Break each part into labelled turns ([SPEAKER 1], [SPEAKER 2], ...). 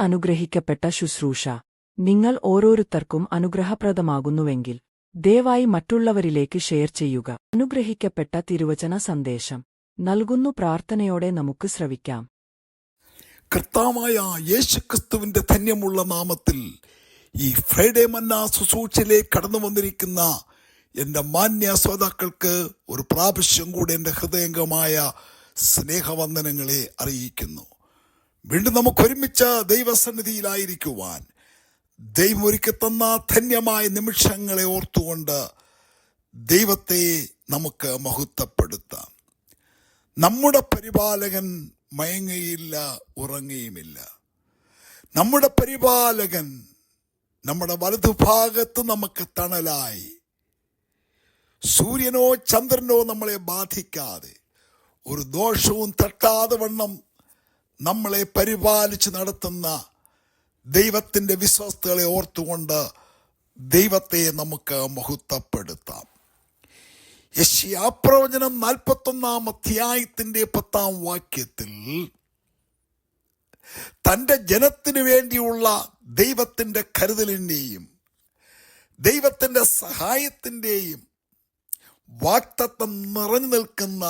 [SPEAKER 1] അനുഗ്രഹിക്കപ്പെട്ട ശുശ്രൂഷ. നിങ്ങൾ ഓരോരുത്തർക്കും അനുഗ്രഹപ്രദമാകുന്നുവെങ്കിൽ ദയവായി മറ്റുള്ളവരിലേക്ക് ഷെയർ ചെയ്യുക. അനുഗ്രഹിക്കപ്പെട്ട തിരുവചന സന്ദേശം. നൽകുന്നു പ്രാർത്ഥനയോടെ നമുക്ക് ശ്രവിക്കാം.
[SPEAKER 2] കർത്താവായ യേശുക്രിസ്തുവിന്റെ ധന്യമുള്ള നാമത്തിൽ ഈ ഫ്രൈഡേ മന്ന ശുശ്രൂഷയിലേക്ക് കടന്നു വന്നിരിക്കുന്ന എന്റെ മാന്യ ശ്രോതാക്കൾക്ക് ഒരു പ്രാവശ്യം കൂടെ എന്റെ ഹൃദയംഗമായ സ്നേഹവന്ദനങ്ങളെ അറിയിക്കുന്നു. വീണ്ടും നമുക്ക് ഒരുമിച്ച് ദൈവസന്നിധിയിലായിരിക്കുവാൻ ദൈവം ഒരുക്കി തന്ന ധന്യമായ നിമിഷങ്ങളെ ഓർത്തുകൊണ്ട് ദൈവത്തെ നമുക്ക് മഹത്വപ്പെടുത്താം. നമ്മുടെ പരിപാലകൻ മയങ്ങയില്ല ഉറങ്ങുകയുമില്ല നമ്മുടെ പരിപാലകൻ നമ്മുടെ വലതുഭാഗത്ത് നമുക്ക് തണലായി. സൂര്യനോ ചന്ദ്രനോ നമ്മളെ ബാധിക്കാതെ ഒരു ദോഷവും തട്ടാതെ വണ്ണം നമ്മളെ പരിപാലിച്ച് നടത്തുന്ന ദൈവത്തിന്റെ വിശ്വസ്തകളെ ഓർത്തുകൊണ്ട് ദൈവത്തെ നമുക്ക് മഹത്വപ്പെടുത്താം. യശ്യാപ്രവചനം നാൽപ്പത്തൊന്നാം അധ്യായത്തിന്റെ പത്താം വാക്യത്തിൽ തന്റെ ജനത്തിനു വേണ്ടിയുള്ള ദൈവത്തിന്റെ കരുതലിന്റെയും ദൈവത്തിന്റെ സഹായത്തിന്റെയും വാക്തത്വം നിറഞ്ഞു നിൽക്കുന്ന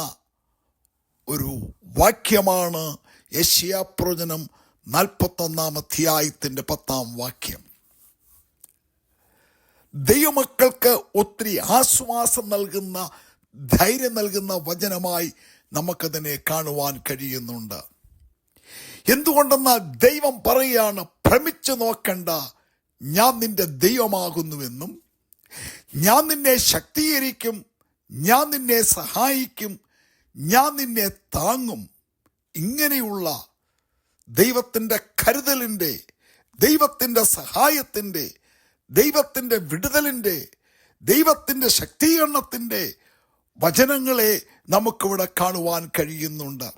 [SPEAKER 2] ഒരു വാക്യമാണ് യശ്യാപ്രവചനം നാൽപ്പത്തൊന്നാം അധ്യായത്തിന്റെ പത്താം വാക്യം. ദൈവമക്കൾക്ക് ഒത്തിരി ആശ്വാസം നൽകുന്ന ധൈര്യം നൽകുന്ന വചനമായി നമുക്കതിനെ കാണുവാൻ കഴിയുന്നുണ്ട്. എന്തുകൊണ്ടെന്നാൽ ദൈവം പറയുകയാണ് ഭ്രമിച്ചു നോക്കണ്ട ഞാൻ നിന്റെ ദൈവമാകുന്നുവെന്നും ഞാൻ നിന്നെ ശക്തീകരിക്കും ഞാൻ നിന്നെ സഹായിക്കും ഞാൻ നിന്നെ താങ്ങും ഇങ്ങനെയുള്ള ദൈവത്തിന്റെ കരുതലിന്റെ ദൈവത്തിന്റെ സഹായത്തിന്റെ ദൈവത്തിന്റെ വിടുതലിന്റെ ദൈവത്തിന്റെ ശക്തീകരണത്തിന്റെ വചനങ്ങളെ നമുക്കിവിടെ കാണുവാൻ കഴിയുന്നുണ്ട്.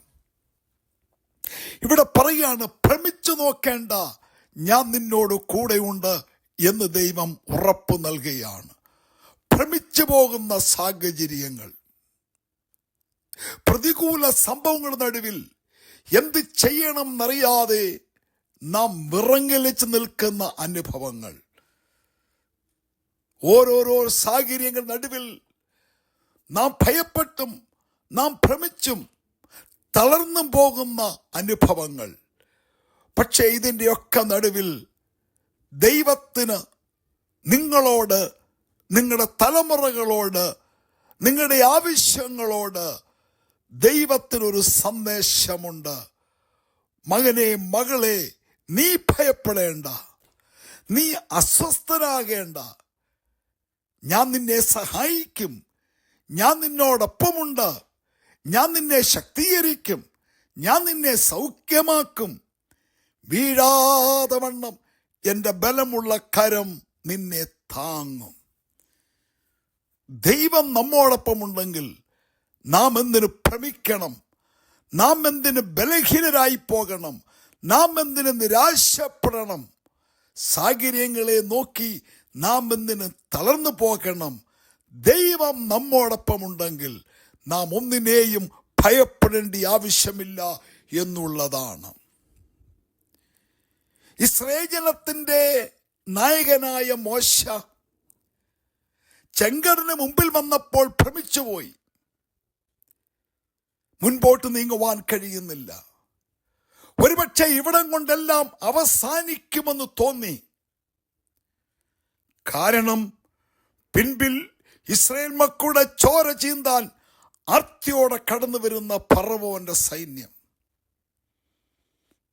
[SPEAKER 2] ഇവിടെ പറയാണ് ഭ്രമിച്ചു നോക്കേണ്ട ഞാൻ നിന്നോട് കൂടെയുണ്ട് എന്ന് ദൈവം ഉറപ്പ് നൽകുകയാണ്. ഭ്രമിച്ചു പോകുന്ന സാഹചര്യങ്ങൾ പ്രതികൂല സംഭവങ്ങളുടെ നടുവിൽ എന്ത് ചെയ്യണം എന്നറിയാതെ നാം വിറങ്ങലിച്ച് നിൽക്കുന്ന അനുഭവങ്ങൾ. ഓരോരോ സാഹചര്യങ്ങൾ നടുവിൽ നാം ഭയപ്പെട്ടും നാം ഭ്രമിച്ചും തളർന്നും പോകുന്ന അനുഭവങ്ങൾ. പക്ഷേ ഇതിന്റെയൊക്കെ നടുവിൽ ദൈവത്തിന് നിങ്ങളോട് നിങ്ങളുടെ തലമുറകളോട് നിങ്ങളുടെ ആവശ്യങ്ങളോട് ദൈവത്തിനൊരു സന്ദേശമുണ്ട്. മകനെ മകളെ നീ ഭയപ്പെടേണ്ട. നീ അസ്വസ്ഥനാകേണ്ട. ഞാൻ നിന്നെ സഹായിക്കും. ഞാൻ നിന്നോടൊപ്പമുണ്ട്. ഞാൻ നിന്നെ ശക്തീകരിക്കും. ഞാൻ നിന്നെ സൗഖ്യമാക്കും. വീഴാതെ വണ്ണം എന്റെ ബലമുള്ള കരം നിന്നെ താങ്ങും. ദൈവം നമ്മോടൊപ്പമുണ്ടെങ്കിൽ നാം എന്തിനു ഭ്രമിക്കണം? നാം എന്തിന് ബലഹീനരായി പോകണം? നാം എന്തിന് നിരാശപ്പെടണം? സാഹചര്യങ്ങളെ നോക്കി നാം എന്തിന് തളർന്നു പോകണം? ദൈവം നമ്മോടൊപ്പമുണ്ടെങ്കിൽ നാം ഒന്നിനെയും ഭയപ്പെടേണ്ട ആവശ്യമില്ല എന്നുള്ളതാണ്. ഇസ്രേ ജനത്തിന്റെ നായകനായ മോശ ചെങ്കടന് മുമ്പിൽ വന്നപ്പോൾ ഭ്രമിച്ചുപോയി. മുൻപോട്ട് നീങ്ങുവാൻ കഴിയുന്നില്ല. ഒരുപക്ഷെ ഇവിടം കൊണ്ടെല്ലാം അവസാനിക്കുമെന്ന് തോന്നി. കാരണം പിൻപിൽ ഇസ്രയേൽ മക്കളുടെ ചോര ചീന്താൻ അർത്തിയോടെ കടന്നു വരുന്ന പറവോന്റെ സൈന്യം.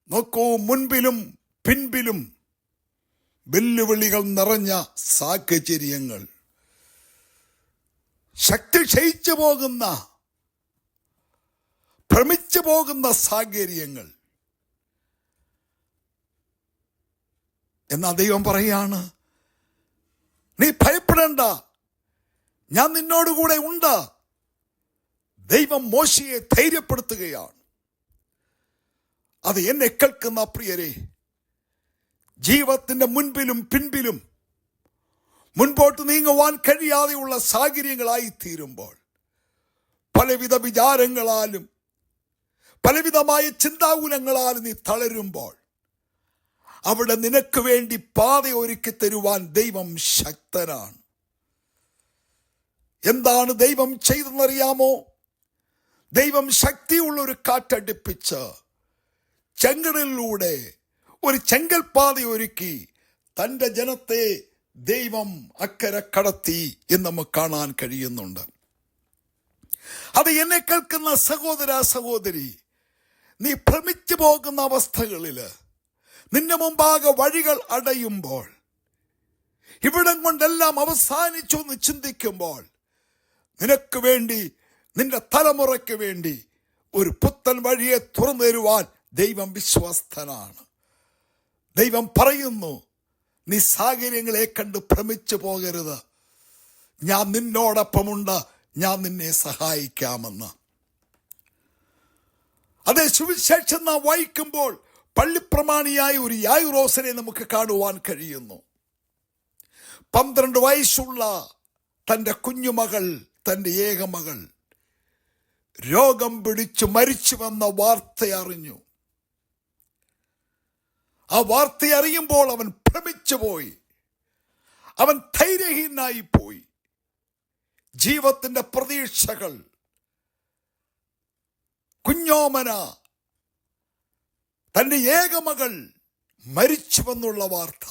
[SPEAKER 2] നോക്കൂ മുൻപിലും പിൻപിലും വെല്ലുവിളികൾ നിറഞ്ഞ സാഹചര്യങ്ങൾ. ശക്തി ക്ഷയിച്ചു പോകുന്ന ഭ്രമിച്ചു പോകുന്ന സാഹചര്യങ്ങൾ എന്നാ ദൈവം പറയാണ് നീ ഭയപ്പെടേണ്ട. ഞാൻ നിന്നോടുകൂടെ ഉണ്ട്. ദൈവം മോശയെ ധൈര്യപ്പെടുത്തുകയാണ്. അത് എന്നെ കേൾക്കുന്ന പ്രിയരെ ജീവിതത്തിന്റെ മുൻപിലും പിൻപിലും മുൻപോട്ട് നീങ്ങുവാൻ കഴിയാതെയുള്ള സാഹചര്യങ്ങളായി തീരുമ്പോൾ പലവിധ വിചാരങ്ങളാലും പലവിധമായ ചിന്താകുലങ്ങളാൽ നീ തളരുമ്പോൾ അവിടെ നിനക്ക് വേണ്ടി പാത ഒരുക്കി തരുവാൻ ദൈവം ശക്തനാണ്. എന്താണ് ദൈവം ചെയ്തെന്നറിയാമോ ദൈവം ശക്തിയുള്ള ഒരു കാറ്റടിപ്പിച്ച് ചെങ്കടലിലൂടെ ഒരു ചെങ്കൽപാത ഒരുക്കി തന്റെ ജനത്തെ ദൈവം അക്കരെ കടത്തി എന്ന് നമുക്ക് കാണാൻ കഴിയുന്നുണ്ട്. അത് എന്നെ കേൾക്കുന്ന സഹോദര സഹോദരി നീ ഭ്രമിച്ചു പോകുന്ന അവസ്ഥകളിൽ നിന്റെ മുമ്പാകെ വഴികൾ അടയുമ്പോൾ ഇവിടം കൊണ്ടെല്ലാം അവസാനിച്ചു എന്ന് ചിന്തിക്കുമ്പോൾ നിനക്ക് വേണ്ടി നിന്റെ തലമുറയ്ക്ക് വേണ്ടി ഒരു പുത്തൻ വഴിയെ തുറന്നു തരുവാൻ ദൈവം വിശ്വസ്തനാണ്. ദൈവം പറയുന്നു നീ സാഹചര്യങ്ങളെ കണ്ട് ഭ്രമിച്ചു പോകരുത്. ഞാൻ നിന്നോടൊപ്പമുണ്ട്. ഞാൻ നിന്നെ സഹായിക്കാമെന്ന്. അതേ സുവിശേഷം നാം വായിക്കുമ്പോൾ പള്ളിപ്രമാണിയായ ഒരു യായുറോസനെ നമുക്ക് കാണുവാൻ കഴിയുന്നു. പന്ത്രണ്ട് വയസ്സുള്ള തന്റെ കുഞ്ഞുമകൾ തന്റെ ഏകമകൾ രോഗം പിടിച്ചു മരിച്ചുവെന്ന വാർത്ത അറിഞ്ഞു. ആ വാർത്ത അറിയുമ്പോൾ അവൻ ഭ്രമിച്ചു പോയി. അവൻ ധൈര്യഹീനായി പോയി. ജീവിതത്തിന്റെ പ്രതീക്ഷകൾ കുഞ്ഞോമന. തന്റെ ഏകമകൾ മരിച്ചുവെന്നുള്ള വാർത്ത.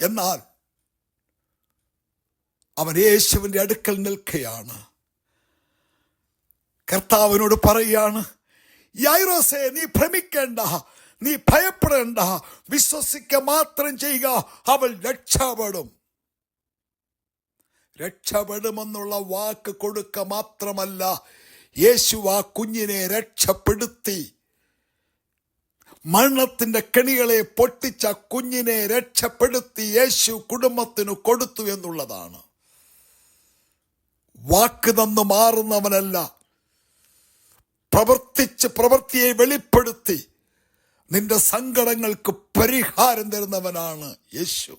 [SPEAKER 2] എന്നാൽ അവൻ യേശുവിന്റെ അടുക്കൽ നിൽക്കുകയാണ്. കർത്താവിനോട് പറയുകയാണ് യൈറോസെ നീ ഭ്രമിക്കേണ്ട നീ ഭയപ്പെടേണ്ട വിശ്വസിക്ക മാത്രം ചെയ്യുക അവൾ രക്ഷപ്പെടും രക്ഷപ്പെടുമെന്നുള്ള വാക്ക് കൊടുക്ക മാത്രമല്ല യേശു ആ കുഞ്ഞിനെ രക്ഷപ്പെടുത്തി. മരണത്തിന്റെ കെണികളെ പൊട്ടിച്ച കുഞ്ഞിനെ രക്ഷപ്പെടുത്തി യേശു കുടുംബത്തിന് കൊടുത്തു എന്നുള്ളതാണ്. വാക്ക് തന്നു മാറുന്നവനല്ല. പ്രവർത്തിച്ച് പ്രവൃത്തിയെ വെളിപ്പെടുത്തി. നിന്റെ സങ്കടങ്ങൾക്ക് പരിഹാരം തരുന്നവനാണ് യേശു.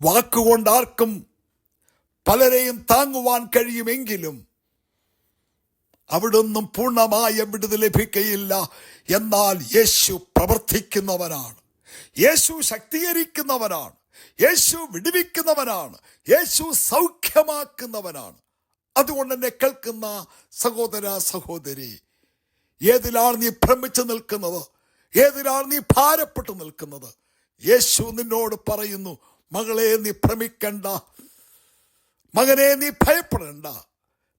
[SPEAKER 2] വാക്കുകൊണ്ട് ആർക്കും പലരെയും താങ്ങുവാൻ കഴിയുമെങ്കിലും അവിടൊന്നും പൂർണമായ വിടുതൽ ലഭിക്കയില്ല. എന്നാൽ യേശു പ്രവർത്തിക്കുന്നവനാണ്. യേശു ശക്തീകരിക്കുന്നവനാണ്. യേശു വിടുവിക്കുന്നവനാണ്. യേശു സൗഖ്യമാക്കുന്നവനാണ്. അതുകൊണ്ട് എന്നെ കേൾക്കുന്ന സഹോദര സഹോദരി ഏതിലാണ് നീ ഭ്രമിച്ചു നിൽക്കുന്നത്? ഏതിലാണ് നീ ഭാരപ്പെട്ടു നിൽക്കുന്നത്? യേശു നിന്നോട് പറയുന്നു മകളെ നീ ഭ്രമിക്കണ്ട. മകനെ നീ ഭയപ്പെടണ്ട.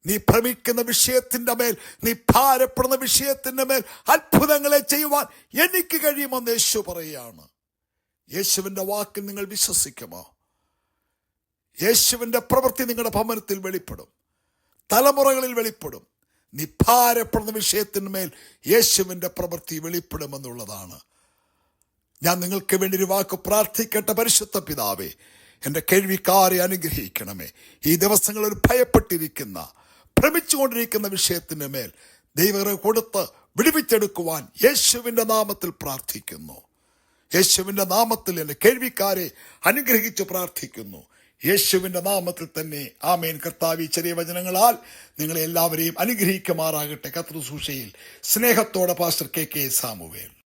[SPEAKER 2] നീ ഭ്രമിക്കുന്ന വിഷയത്തിന്റെ മേൽ നീ ഭാരപ്പെടുന്ന വിഷയത്തിന്റെ മേൽ അത്ഭുതങ്ങളെ ചെയ്യുവാൻ എനിക്ക് കഴിയുമെന്ന് യേശു പറയുകയാണ്. യേശുവിന്റെ വാക്കിൽ നിങ്ങൾ വിശ്വസിക്കുമോ? യേശുവിന്റെ പ്രവൃത്തി നിങ്ങളുടെ ഭവനത്തിൽ വെളിപ്പെടും. തലമുറകളിൽ വെളിപ്പെടും. നീ ഭാരപ്പെടുന്ന വിഷയത്തിന്മേൽ യേശുവിന്റെ പ്രവൃത്തി വെളിപ്പെടുമെന്നുള്ളതാണ്. ഞാൻ നിങ്ങൾക്ക് വേണ്ടി ഒരു വാക്ക് പ്രാർത്ഥിക്കട്ടെ പരിശുദ്ധ പിതാവേ. എന്റെ കേൾവിക്കാരെ അനുഗ്രഹിക്കണമേ. ഈ ദിവസങ്ങളിൽ ഭയപ്പെട്ടിരിക്കുന്ന ഭ്രമിച്ചുകൊണ്ടിരിക്കുന്ന വിഷയത്തിന്റെ മേൽ ദൈവരെ കൊടുത്ത് വിടുവിച്ചെടുക്കുവാൻ യേശുവിന്റെ നാമത്തിൽ പ്രാർത്ഥിക്കുന്നു. യേശുവിന്റെ നാമത്തിൽ എന്റെ കേൾവിക്കാരെ അനുഗ്രഹിച്ച് പ്രാർത്ഥിക്കുന്നു. യേശുവിന്റെ നാമത്തിൽ തന്നെ ആമേൻ. കർത്താവി ചെറിയ വചനങ്ങളാൽ നിങ്ങളെ എല്ലാവരെയും അനുഗ്രഹിക്കുമാറാകട്ടെ. കത്രുസൂഷയിൽ സ്നേഹത്തോടെ പാസ്റ്റർ കെ കെ സാമുവേൽ.